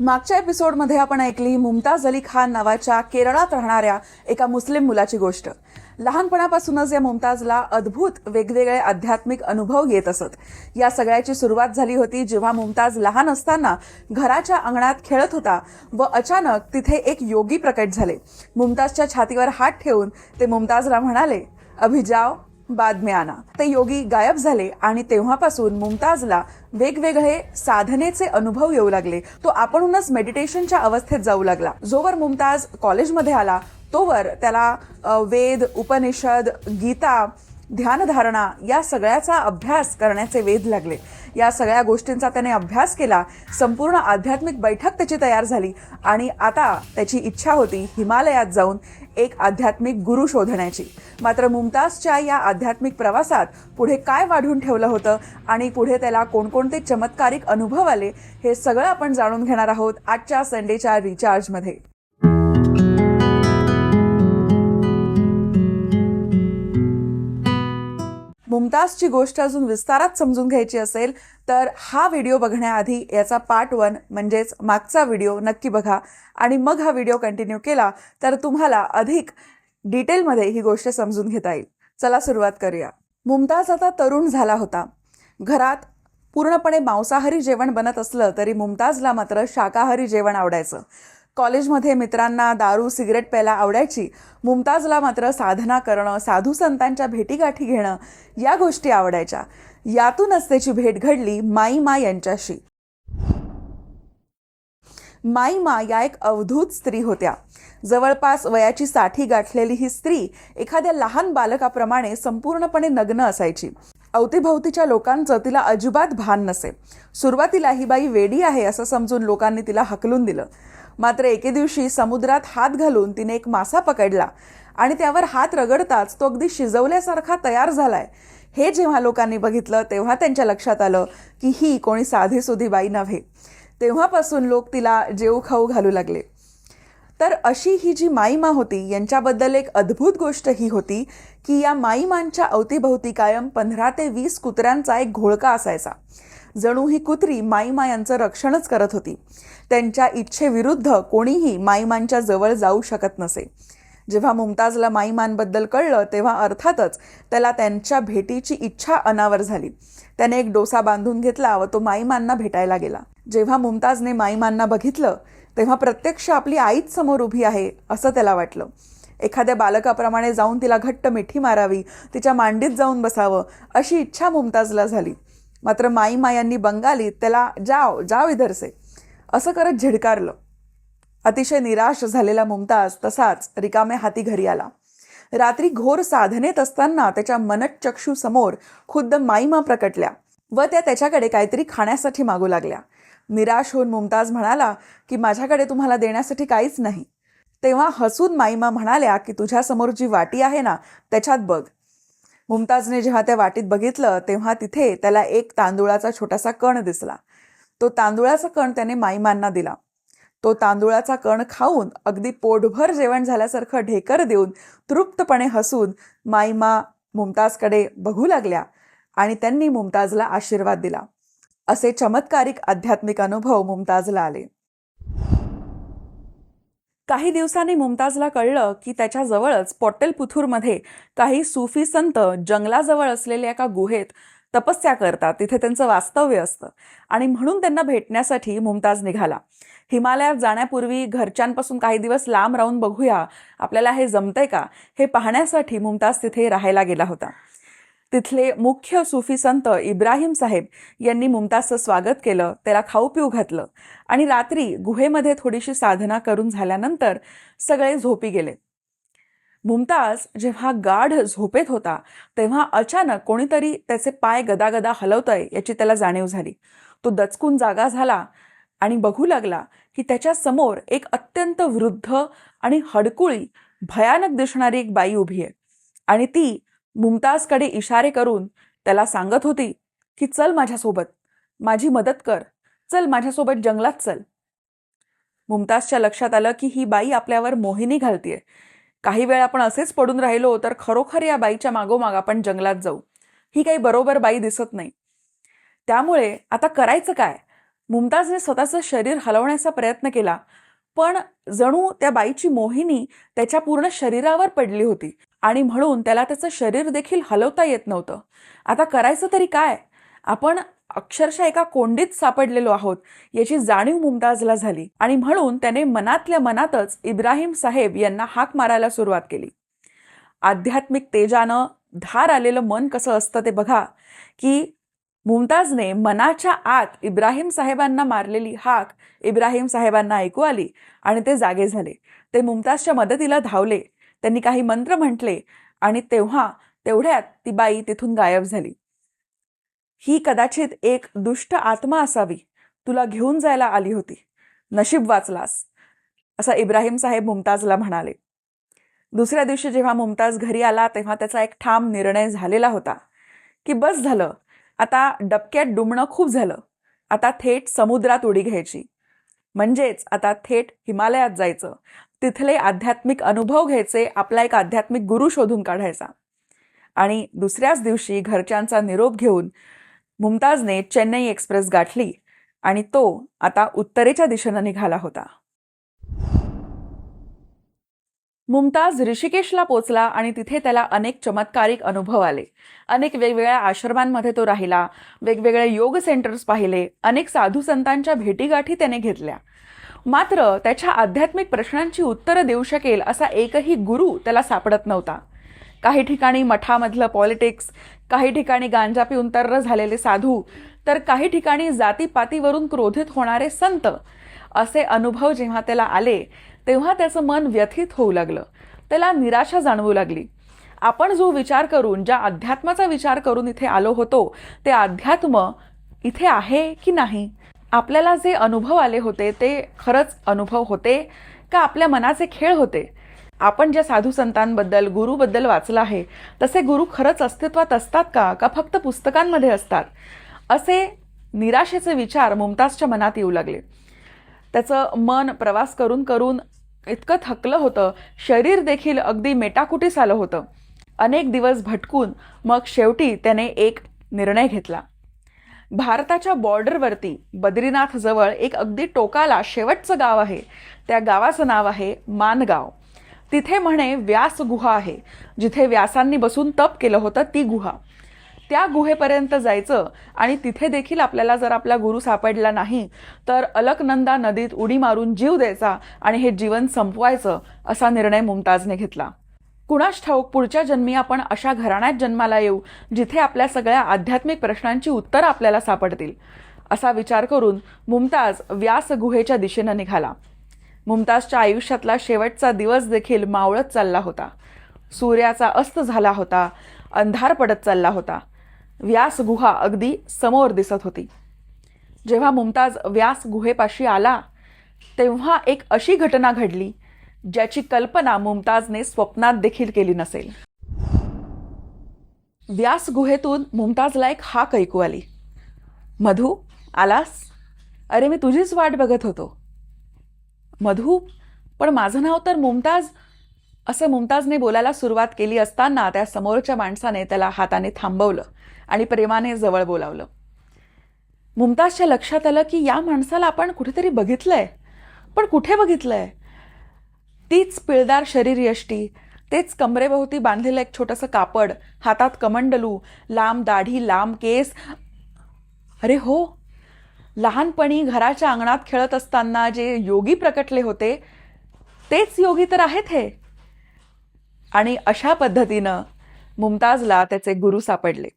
मागच्या एपिसोडमध्ये आपण ऐकली मुमताज अली खान नावाच्या केरळात राहणाऱ्या एका मुस्लिम मुलाची गोष्ट. लहानपणापासूनच या मुमताजला अद्भुत वेगवेगळे आध्यात्मिक अनुभव येत असत. या सगळ्याची सुरुवात झाली होती जेव्हा मुमताज लहान असताना घराच्या अंगणात खेळत होता व अचानक तिथे एक योगी प्रकट झाले. मुमताजच्या छातीवर हात ठेवून ते मुमताजला म्हणाले अभिजाव जाओ आणा ते योगी गायब झाले आणि तेव्हापासून मुमताजला वेगवेगळे साधनेचे अनुभव येऊ लागले. तो आपणहूनच मेडिटेशनच्या अवस्थेत जाऊ लागला. जोवर मुमताज कॉलेजमध्ये आला तोवर त्याला वेद उपनिषद गीता ध्यानधारणा या सगळ्याचा अभ्यास करण्याचे वेध लागले. या सगळ्या गोष्टींचा त्याने अभ्यास केला. संपूर्ण आध्यात्मिक बैठक त्याची तयार झाली आणि आता त्याची इच्छा होती हिमालयात जाऊन एक आध्यात्मिक गुरु शोधण्याची. मात्र मुमताजच्या या आध्यात्मिक प्रवासात पुढे काय वाढून ठेवलं होतं आणि पुढे त्याला कोणकोणते चमत्कारिक अनुभव आले हे सगळं आपण जाणून घेणार आहोत आजच्या संडेच्या रिचार्जमध्ये मुमताजची गोष्ट अजून विस्तारात समजून घ्यायची असेल तर हा व्हिडिओ बघण्याआधी याचा पार्ट वन म्हणजेच मागचा व्हिडिओ नक्की बघा. आणि मग हा व्हिडिओ कंटिन्यू केला तर तुम्हाला अधिक डिटेलमध्ये ही गोष्ट समजून घेता येईल. चला सुरुवात करूया. मुमताज आता तरुण झाला होता. घरात पूर्णपणे मांसाहारी जेवण बनत असलं तरी मुमताजला मात्र शाकाहारी जेवण आवडायचं. कॉलेजमध्ये मित्रांना दारू सिगरेट प्यायला आवडायची. मुमताजला मात्र साधना करणं साधू संतांच्या भेटीगाठी घेणं या गोष्टी आवडायच्या. यातूनच त्याची भेट घडली माईमा यांच्याशी. माईमा या एक अवधूत स्त्री होत्या. जवळपास वयाची साठी गाठलेली ही स्त्री एखाद्या लहान बालकाप्रमाणे संपूर्णपणे नग्न असायची. अवतीभवतीच्या लोकांचं तिला अजिबात भान नसे. सुरुवातीला ही बाई वेडी आहे असं समजून लोकांनी तिला हकलून दिलं. मात्र एके दिवशी समुद्रात हात घालून तिने एक मासा पकडला आणि त्यावर हात रगडताच तो अगदी शिजवल्यासारखा तयार झालाय. हे जेव्हा लोकांनी बघितलं तेव्हा त्यांच्या लक्षात आलं की ही कोणी साधीसुधी बाई नव्हे. तेव्हापासून लोक तिला जेऊ खाऊ घालू लागले. तर अशी ही जी माईमा होती यांच्याबद्दल एक अद्भुत गोष्ट ही होती की या माईमांच्या अवतीभवती कायम पंधरा ते वीस कुत्र्यांचा एक घोळका असायचा. जणू ही कुत्री माईमा यांचं रक्षणच करत होती. त्यांच्या इच्छेविरुद्ध कोणीही माईमांच्या जवळ जाऊ शकत नसे. जेव्हा मुमताजला माईमांबद्दल कळलं तेव्हा अर्थातच त्याला त्यांच्या भेटीची इच्छा अनावर झाली. त्याने एक डोसा बांधून घेतला व तो माईमांना भेटायला गेला. जेव्हा मुमताजने माईमांना बघितलं तेव्हा प्रत्यक्ष आपली आईच समोर उभी आहे असं त्याला वाटलं. एखाद्या बालकाप्रमाणे जाऊन तिला घट्ट मिठी मारावी तिच्या मांडीत जाऊन बसावं अशी इच्छा मुमताजला झाली. मात्र माई मायांनी बंगालीत त्याला जाव जाव इधरसे असं करत झिडकारलं. अतिशय निराश झालेला मुमताज तसाच रिकामे हाती घरी आला. रात्री घोर साधनेत असताना त्याच्या मनच्चक्षू समोर खुद्द माईमा प्रकटल्या व त्या त्याच्याकडे काहीतरी खाण्यासाठी मागू लागल्या. निराश होऊन मुमताज म्हणाला की माझ्याकडे तुम्हाला देण्यासाठी काहीच नाही. तेव्हा हसून माईमा म्हणाल्या की तुझ्यासमोर जी वाटी आहे ना त्याच्यात बघ. मुमताजने जेव्हा त्या वाटीत बघितलं तेव्हा तिथे त्याला एक तांदुळाचा छोटासा कण दिसला. तो तांदुळाचा कण त्याने माईमांना दिला. तो तांदुळाचा कण खाऊन अगदी पोटभर जेवण झाल्यासारखं ढेकर देऊन तृप्तपणे हसून माईमा मुमताजकडे बघू लागल्या आणि त्यांनी मुमताजला आशीर्वाद दिला. असे चमत्कारिक आध्यात्मिक अनुभव मुमताजला आले. काही दिवसांनी मुमताजला कळलं की त्याच्या जवळच पोट्टलपुथूरमध्ये काही सुफी संत जंगलाजवळ असलेल्या एका गुहेत तपस्या करतात. तिथे त्यांचं वास्तव्य असतं. आणि म्हणून त्यांना भेटण्यासाठी मुमताज निघाला. हिमालयात जाण्यापूर्वी घरच्यांपासून काही दिवस लांब राहून बघूया आपल्याला हे जमतंय का? हे पाहण्यासाठी मुमताज तिथे राहायला गेला होता. तिथले मुख्य सुफी संत इब्राहिम साहेब यांनी मुमताजचं स्वागत केलं त्याला खाऊ पिऊ घातलं आणि रात्री गुहेमध्ये थोडीशी साधना करून झाल्यानंतर सगळे झोपी गेले. मुमताज जेव्हा गाढ झोपेत होता तेव्हा अचानक कोणीतरी त्याचे पाय गदागदा हलवतंय याची त्याला जाणीव झाली. तो दचकून जागा झाला आणि बघू लागला की त्याच्यासमोर एक अत्यंत वृद्ध आणि हडकुळी भयानक दिसणारी एक बाई उभी आहे आणि ती मुमताजकडे इशारे करून त्याला सांगत होती की चल माझ्यासोबत. माझी मदत कर. चल माझ्यासोबत जंगलात चल. मुमताजच्या लक्षात आलं की ही बाई आपल्यावर मोहिनी घालतीये. काही वेळ आपण असेच पडून राहिलो तर खरोखर या बाईच्या मागोमाग आपण जंगलात जाऊ. ही काही बरोबर बाई दिसत नाही. त्यामुळे आता करायचं काय? मुमताजने स्वतःचं शरीर हलवण्याचा प्रयत्न केला पण जणू त्या बाईची मोहिनी त्याच्या पूर्ण शरीरावर पडली होती. आणि म्हणून त्याला त्याचं शरीर देखील हलवता येत नव्हतं. आता करायचं तरी काय? आपण अक्षरशः एका कोंडीत सापडलेलो आहोत याची जाणीव मुमताजला झाली आणि म्हणून त्याने मनातल्या मनातच इब्राहिम साहेब यांना हाक मारायला सुरुवात केली. आध्यात्मिक तेजानं धार आलेलं मन कसं असतं ते बघा की मुमताजने मनाच्या आत इब्राहिम साहेबांना मारलेली हाक इब्राहिम साहेबांना ऐकू आली आणि ते जागे झाले. ते मुमताजच्या मदतीला धावले त्यांनी काही मंत्र म्हटले आणि तेव्हा तेवढ्यात ती बाई तिथून गायब झाली. ही कदाचित एक दुष्ट आत्मा असावी. तुला घेऊन जायला आली होती. नशीब वाचलास असं इब्राहिम साहेब मुमताजला म्हणाले. दुसऱ्या दिवशी जेव्हा मुमताज घरी आला तेव्हा त्याचा एक ठाम निर्णय झालेला होता. की बस झालं. आता डबक्यात डुंबणं खूप झालं. आता थेट समुद्रात उडी घ्यायची. म्हणजेच आता थेट हिमालयात जायचं. तिथले आध्यात्मिक अनुभव घ्यायचे आपला एक आध्यात्मिक गुरु शोधून काढायचा. आणि दुसऱ्याच दिवशी घरच्यांचा निरोप घेऊन मुमताजने चेन्नई एक्सप्रेस गाठली आणि तो आता उत्तरेच्या दिशेनं निघाला होता. मुमताज ऋषिकेशला पोचला आणि तिथे त्याला अनेक चमत्कारिक अनुभव आले. अनेक वेगवेगळ्या आश्रमांमध्ये तो राहिला वेगवेगळे योग सेंटर्स पाहिले अनेक साधू संतांच्या भेटीगाठी त्याने घेतल्या. मात्र त्याच्या आध्यात्मिक प्रश्नांची उत्तरं देऊ शकेल असा एकही गुरु त्याला सापडत नव्हता. काही ठिकाणी मठामधलं पॉलिटिक्स काही ठिकाणी गांजा पिऊन तर्र झालेले साधू तर काही ठिकाणी जातीपातीवरून क्रोधित होणारे संत असे अनुभव जेव्हा त्याला आले तेव्हा त्याचं मन व्यथित होऊ लागलं. त्याला निराशा जाणवू लागली. आपण जो विचार करून ज्या अध्यात्माचा विचार करून इथे आलो होतो ते अध्यात्म इथे आहे की नाही? आपल्याला जे अनुभव आले होते ते खरंच अनुभव होते का आपल्या मनाचे खेळ होते? आपण ज्या साधू संतांबद्दल गुरुबद्दल वाचलं आहे तसे गुरु खरंच अस्तित्वात असतात का? का फक्त पुस्तकांमध्ये असतात? असे निराशेचे विचार मुमताजच्या मनात येऊ लागले. त्याचं मन प्रवास करून करून इतकं थकलं होतं. शरीर देखील अगदी मेटाकुटीस आलं होतं. अनेक दिवस भटकून मग शेवटी त्याने एक निर्णय घेतला. भारताच्या बॉर्डरवरती बद्रीनाथजवळ एक अगदी टोकाला शेवटचं गाव आहे. त्या गावाचं नाव आहे मानगाव. तिथे म्हणे व्यास गुहा आहे. जिथे व्यासांनी बसून तप केलं होतं ती गुहा. त्या गुहेपर्यंत जायचं आणि तिथे देखील आपल्याला जर आपला गुरु सापडला नाही तर अलकनंदा नदीत उडी मारून जीव द्यायचा आणि हे जीवन संपवायचं असा निर्णय मुमताजने घेतला. कुणास ठाऊक पुढच्या जन्मी आपण अशा घराण्यात जन्माला येऊ जिथे आपल्या सगळ्या आध्यात्मिक प्रश्नांची उत्तरं आपल्याला सापडतील असा विचार करून मुमताज व्यास गुहेच्या दिशेनं निघाला. मुमताजच्या आयुष्यातला शेवटचा दिवस देखील मावळत चालला होता. सूर्याचा अस्त झाला होता अंधार पडत चालला होता. व्यास गुहा अगदी समोर दिसत होती. जेव्हा मुमताज व्यास गुहेपाशी आला तेव्हा एक अशी घटना घडली ज्याची कल्पना मुमताजने स्वप्नात देखील केली नसेल. व्यास गुहेतून मुमताजला एक हाक ऐकू आली. मधू आलास? अरे मी तुझीच वाट बघत होतो. मधू पण माझं नाव तर मुमताज असं मुमताजने बोलायला सुरुवात केली असताना त्या समोरच्या माणसाने त्याला हाताने थांबवलं आणि प्रेमाने जवळ बोलावलं. मुमताजच्या लक्षात आलं की या माणसाला आपण कुठेतरी बघितलंय. पण कुठे बघितलंय? तीच पिळदार शरीर यष्टी तेच कमरेभोवती बांधलेलं एक छोटंसं कापड हातात कमंडलू लांब दाढी लांब केस. अरे हो लहानपणी घराच्या अंगणात खेळत असताना जे योगी प्रकटले होते तेच योगी तर आहेत हे. आणि अशा पद्धतीनं मुमताजला त्याचे गुरु सापडले.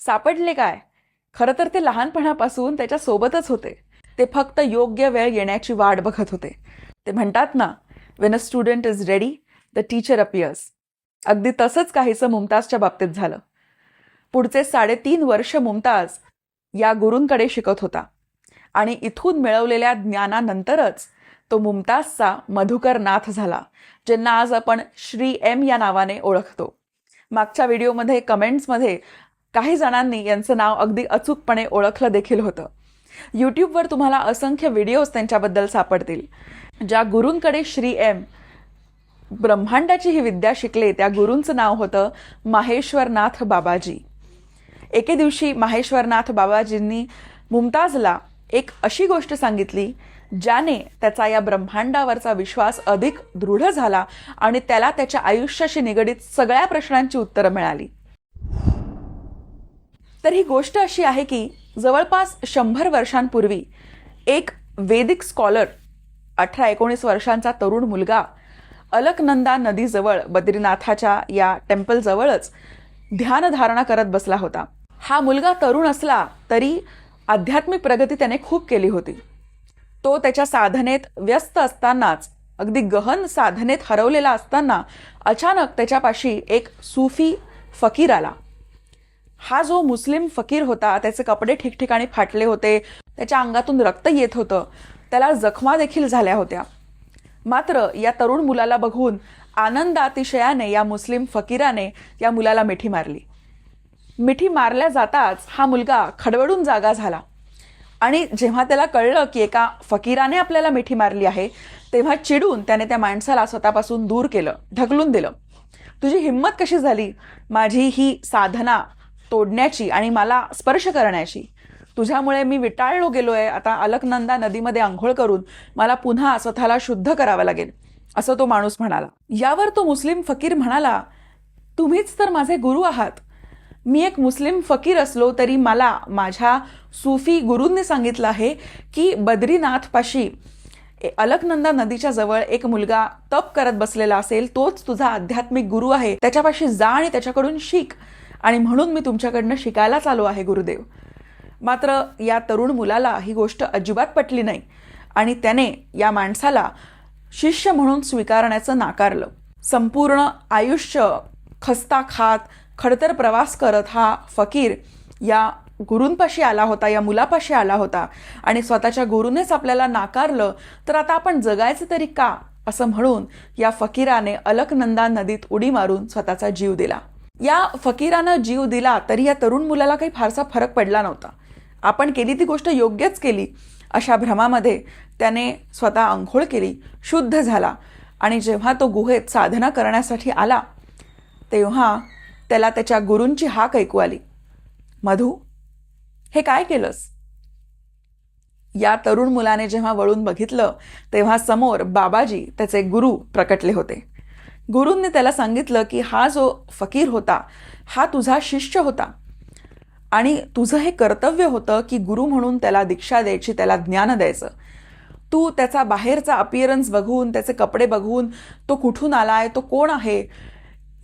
सापडले काय? खरं तर ते लहानपणापासून त्याच्या सोबतच होते. ते फक्त योग्य वेळ येण्याची वाट बघत होते. ते म्हणतात ना when a student is ready the teacher appears अगदी तसंच काहीसं मुमताजच्या बाबतीत झालं. पुढचे साडेतीन वर्ष मुमताज या गुरूंकडे शिकत होता. आणि इथून मिळवलेल्या ज्ञानानंतरच तो मुमताजचा मधुकर नाथ झाला ज्यांना आज आपण श्री एम या नावाने ओळखतो. मागच्या व्हिडिओमध्ये कमेंट्समध्ये काही जणांनी यांचं नाव अगदी अचूकपणे ओळखलं देखील होतं. यूट्यूबवर तुम्हाला असंख्य व्हिडिओज त्यांच्याबद्दल सापडतील. ज्या गुरूंकडे श्री एम ब्रह्मांडाची ही विद्या शिकले त्या गुरूंचं नाव होतं माहेश्वरनाथ बाबाजी. एके दिवशी माहेश्वरनाथ बाबाजींनी मुमताजला एक अशी गोष्ट सांगितली ज्याने त्याचा या ब्रह्मांडावरचा विश्वास अधिक दृढ झाला आणि त्याला त्याच्या आयुष्याशी निगडीत सगळ्या प्रश्नांची उत्तरं मिळाली. तर ही गोष्ट अशी आहे की जवळपास शंभर वर्षांपूर्वी एक वेदिक स्कॉलर अठरा एकोणीस वर्षांचा तरुण मुलगा अलकनंदा नदीजवळ बद्रीनाथाच्या या टेम्पलजवळच ध्यानधारणा करत बसला होता. हा मुलगा तरुण असला तरी आध्यात्मिक प्रगती त्याने खूप केली होती. तो त्याच्या साधनेत व्यस्त असतानाच अगदी गहन साधनेत हरवलेला असताना अचानक त्याच्यापाशी एक सूफी फकीर आला. हा जो मुस्लिम फकीर होता त्याचे कपडे ठिकठिकाणी फाटले होते त्याच्या अंगातून रक्त येत होतं त्याला जखमा देखील झाल्या होत्या. मात्र या तरुण मुलाला बघून आनंदातिशयाने या मुस्लिम फकीराने या मुलाला मिठी मारली. मिठी मारल्या जाताच हा मुलगा खडबडून जागा झाला. आणि जेव्हा त्याला कळलं की एका फकीराने आपल्याला मिठी मारली आहे तेव्हा चिडून त्याने त्या माणसाला स्वतःपासून दूर केलं ढकलून दिलं. तुझी हिंमत कशी झाली? माझी ही साधना तोडण्याची आणि मला स्पर्श करण्याची. तुझ्यामुळे मी विटाळलो गेलोय. आता अलकनंदा नदीमध्ये आंघोळ करून मला पुन्हा स्वतःला शुद्ध करावं लागेल असं तो माणूस म्हणाला. यावर तो मुस्लिम फकीर म्हणाला तुम्हीच तर माझे गुरु आहात. मी एक मुस्लिम फकीर असलो तरी मला माझ्या सुफी गुरूंनी सांगितलं आहे की बद्रीनाथपाशी ए- अलकनंदा नदीच्या जवळ एक मुलगा तप करत बसलेला असेल तोच तुझा आध्यात्मिक गुरु आहे. त्याच्यापाशी जा आणि त्याच्याकडून शिक. आणि म्हणून मी तुमच्याकडनं शिकायलाच आलो आहे गुरुदेव. मात्र या तरुण मुलाला ही गोष्ट अजिबात पटली नाही. आणि त्याने या माणसाला शिष्य म्हणून स्वीकारण्याचं नाकारलं. संपूर्ण आयुष्य खस्ता खात खडतर प्रवास करत हा फकीर या गुरूंपाशी आला होता या मुलापाशी आला होता आणि स्वतःच्या गुरूनेच आपल्याला नाकारलं तर आता आपण जगायचं तरी का? असं म्हणून या फकीराने अलकनंदा नदीत उडी मारून स्वतःचा जीव दिला. या फकीरानं जीव दिला तरी या तरुण मुलाला काही फारसा फरक पडला नव्हता. आपण केली ती गोष्ट योग्यच केली. अशा भ्रमामध्ये त्याने स्वतः आंघोळ केली शुद्ध झाला आणि जेव्हा तो गुहेत साधना करण्यासाठी आला तेव्हा त्याला त्याच्या गुरूंची हाक ऐकू आली. मधू हे काय केलंस? या तरुण मुलाने जेव्हा वळून बघितलं तेव्हा समोर बाबाजी त्याचे गुरु प्रकटले होते. गुरूंनी त्याला सांगितलं की हा जो फकीर होता हा तुझा शिष्य होता. आणि तुझं हे कर्तव्य होतं की गुरु म्हणून त्याला दीक्षा द्यायची त्याला ज्ञान द्यायचं. तू त्याचा बाहेरचा अपिअरन्स बघून त्याचे कपडे बघून तो कुठून आलाय तो कोण आहे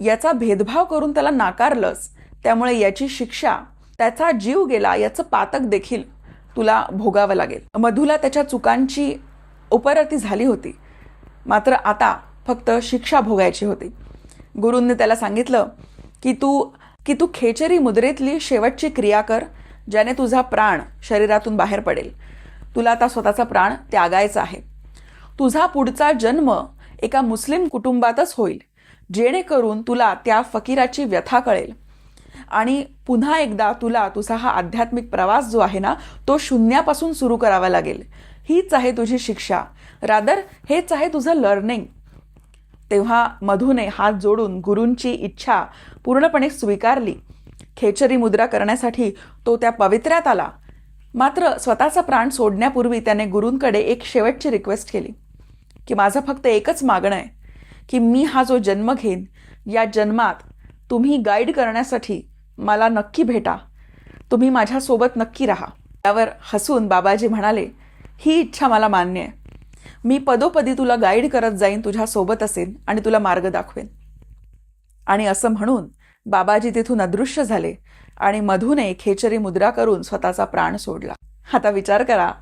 याचा भेदभाव करून त्याला नाकारलंस त्यामुळे याची शिक्षा त्याचा जीव गेला याचं पातक देखील तुला भोगावं लागेल. मधुला त्याच्या चुकांची उपरती झाली होती. मात्र आता फक्त शिक्षा भोगायची होती. गुरूंनी त्याला सांगितलं की तू की तू खेचरी मुद्रेतली शेवटची क्रिया कर ज्याने तुझा प्राण शरीरातून बाहेर पडेल. तुला आता स्वतःचा प्राण त्यागायचा आहे. तुझा पुढचा जन्म एका मुस्लिम कुटुंबातच होईल. जेणेकरून तुला त्या फकीराची व्यथा कळेल. आणि पुन्हा एकदा तुला तुझा हा आध्यात्मिक प्रवास जो आहे ना तो शून्यापासून सुरू करावा लागेल. हीच आहे तुझी शिक्षा. रादर हेच आहे तुझं लर्निंग तेव्हा मधूने हात जोडून गुरूंची इच्छा पूर्णपणे स्वीकारली. खेचरी मुद्रा करण्यासाठी तो त्या पवित्र्यात आला. मात्र स्वतःचा प्राण सोडण्यापूर्वी त्याने गुरूंकडे एक शेवटची रिक्वेस्ट केली की माझं फक्त एकच मागणं आहे. की मी हा जो जन्म घेईन या जन्मात तुम्ही गाईड करण्यासाठी मला नक्की भेटा. तुम्ही माझ्यासोबत नक्की राहा. त्यावर हसून बाबाजी म्हणाले ही इच्छा मला मान्य आहे. मी पदोपदी तुला गाईड करत जाईन तुझ्यासोबत असेन आणि तुला मार्ग दाखवेन. आणि असं म्हणून बाबाजी तिथून अदृश्य झाले आणि मधूने खेचरी मुद्रा करून स्वतःचा प्राण सोडला. आता विचार करा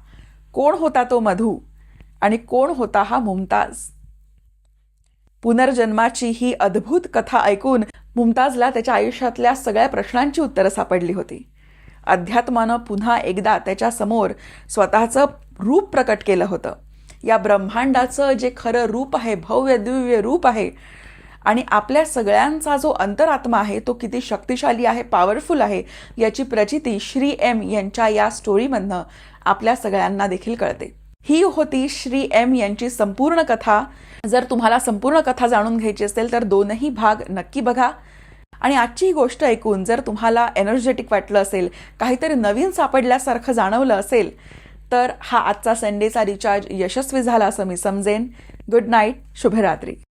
कोण होता तो मधू आणि कोण होता हा मुमताज? पुनर्जन्माची ही अद्भुत कथा ऐकून मुमताजला त्याच्या आयुष्यातल्या सगळ्या प्रश्नांची उत्तरं सापडली होती. अध्यात्मानं पुन्हा एकदा त्याच्यासमोर स्वतःचं रूप प्रकट केलं होतं. या ब्रह्मांडाचं जे खरं रूप आहे भव्य दिव्य रूप आहे आणि आपल्या सगळ्यांचा जो अंतरात्मा आहे तो किती शक्तिशाली आहे पॉवरफुल आहे याची प्रचिती श्री एम यांच्या या स्टोरीमधनं आपल्या सगळ्यांना देखील कळते. ही होती श्री एम यांची संपूर्ण कथा. जर तुम्हाला संपूर्ण कथा जाणून घ्यायची असेल तर दोनही भाग नक्की बघा. आणि आजची ही गोष्ट ऐकून जर तुम्हाला एनर्जेटिक वाटलं असेल काहीतरी नवीन सापडल्यासारखं जाणवलं असेल तर हा आजचा संडेचा रिचार्ज यशस्वी झाला असं मी समजेन. गुड नाईट शुभरात्री.